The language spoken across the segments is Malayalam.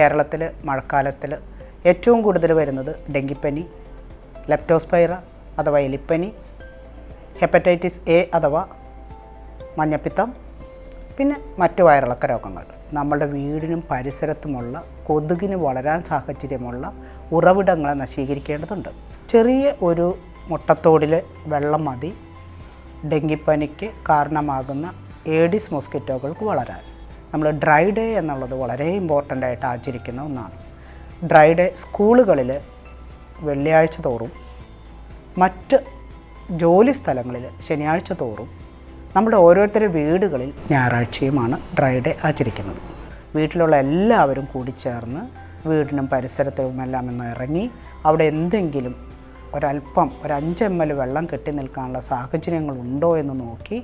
കേരളത്തിൽ മഴക്കാലത്തിൽ ഏറ്റവും കൂടുതൽ വരുന്നത് ഡെങ്കിപ്പനി ലെപ്റ്റോസ്പൈറ അഥവാ എലിപ്പനി ഹെപ്പറ്റൈറ്റിസ് എ അഥവാ മഞ്ഞപ്പിത്തം പിന്നെ മറ്റു വയറിളക്ക രോഗങ്ങൾ. നമ്മളുടെ വീടിനും പരിസരത്തുമുള്ള കൊതുകിന് വളരാൻ സാഹചര്യമുള്ള ഉറവിടങ്ങളെ നശീകരിക്കേണ്ടതുണ്ട്. ചെറിയ ഒരു മുട്ടത്തോടിൽ വെള്ളം മതി. ഡെങ്കിപ്പനിക്ക് കാരണമാകുന്ന ഏഡിസ് മോസ്കിറ്റോകൾക്ക് വളരാൻ. നമ്മൾ ഡ്രൈ ഡേ എന്നുള്ളത് വളരെ ഇമ്പോർട്ടന്റ് ആയിട്ട് ആചരിക്കുന്ന ഒന്നാണ്. ഡ്രൈ ഡേ സ്കൂളുകളിൽ വെള്ളിയാഴ്ച തോറും മറ്റ് ജോലി സ്ഥലങ്ങളിൽ ശനിയാഴ്ച തോറും നമ്മുടെ ഓരോരുത്തരുടെ വീടുകളിൽ ഞായറാഴ്ചയുമാണ് ഡ്രൈ ഡേ ആചരിക്കുന്നത്. വീട്ടിലുള്ള എല്ലാവരും കൂടി ചേർന്ന് വീടിനും പരിസരത്തുമെല്ലാം ഒന്ന് ഇറങ്ങി അവിടെ എന്തെങ്കിലും ഒരല്പം ഒരു അഞ്ച് എം എൽ വെള്ളം കെട്ടി നിൽക്കാനുള്ള സാഹചര്യങ്ങളുണ്ടോ എന്ന് നോക്കി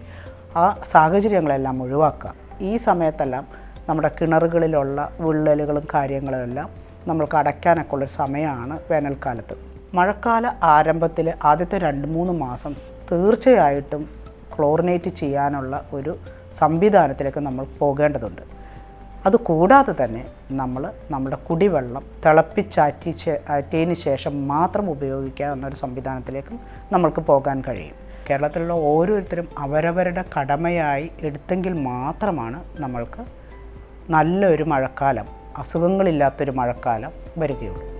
ആ സാഹചര്യങ്ങളെല്ലാം ഒഴിവാക്കുക. ഈ സമയത്തെല്ലാം നമ്മുടെ കിണറുകളിലുള്ള വിള്ളലുകളും കാര്യങ്ങളും എല്ലാം നമ്മൾക്ക് അടയ്ക്കാനൊക്കെ ഉള്ളൊരു സമയമാണ് വേനൽക്കാലത്ത്. മഴക്കാല ആരംഭത്തിൽ ആദ്യത്തെ രണ്ട് മൂന്ന് മാസം തീർച്ചയായിട്ടും ക്ലോറിനേറ്റ് ചെയ്യാനുള്ള ഒരു സംവിധാനത്തിലേക്ക് നമ്മൾ പോകേണ്ടതുണ്ട്. അതുകൂടാതെ തന്നെ നമ്മൾ നമ്മുടെ കുടിവെള്ളം തിളപ്പിച്ചാറ്റി ആറ്റിയതിന് ശേഷം മാത്രം ഉപയോഗിക്കുക എന്നൊരു സംവിധാനത്തിലേക്കും നമ്മൾക്ക് പോകാൻ കഴിയും. കേരളത്തിലുള്ള ഓരോരുത്തരും അവരവരുടെ കടമയായി എടുത്തെങ്കിൽ മാത്രമാണ് നമ്മൾക്ക് നല്ലൊരു മഴക്കാലം അസുഖങ്ങളില്ലാത്തൊരു മഴക്കാലം വരികയുള്ളൂ.